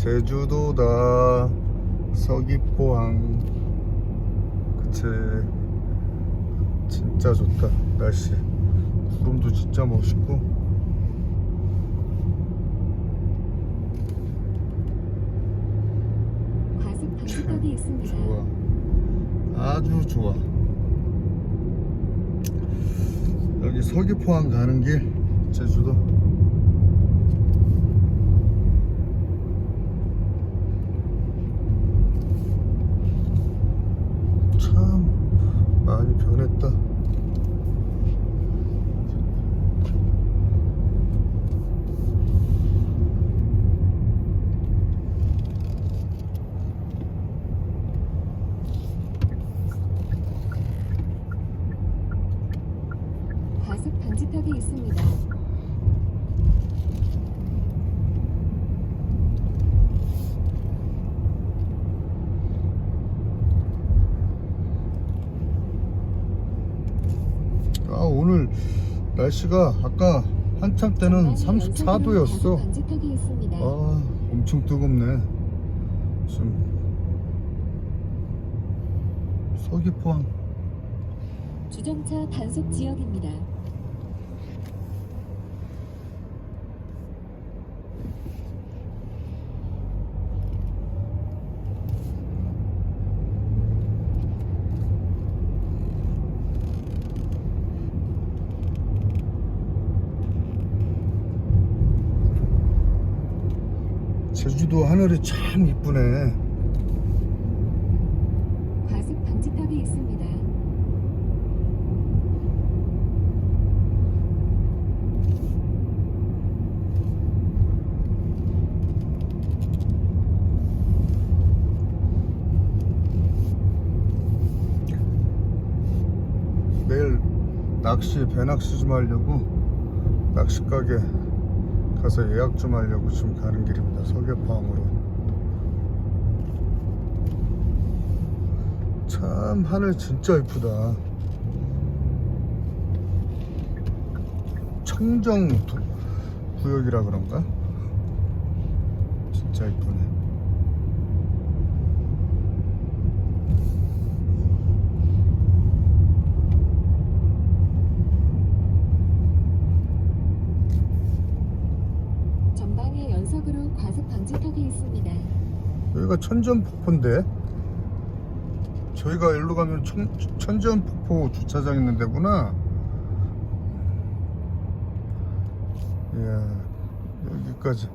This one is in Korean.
제주도다. 서귀포항. 그치. 진짜 좋다 날씨. 구름도 진짜 멋있고. 있습니다. 좋아. 아주 좋아. 여기 서귀포항 가는 길 제주도 참 많이 변했다 과속 방지턱이 있습니다. 아 오늘 날씨가 아까 한참 때는 전방에 연속으로 과속 34도였어 방지턱이 있습니다. 아 엄청 뜨겁네 지금 서귀포항 주정차 단속 지역입니다. 제주도 하늘이 참 이쁘네 과속 방지턱이 있습니다. 내일 낚시 배낚시 좀 하려고 낚시 가게 가서 예약 좀 하려고 지금 가는 길입니다. 서귀포항으로. 참 하늘 진짜 이쁘다. 청정 도- 구역이라 그런가? 진짜 이쁘네 연속으로 과속 방지턱이 있습니다. 여기가 천전폭포인데? 저희가 일로 가면 천, 천전폭포 주차장 있는 데구나. 이야 여기까지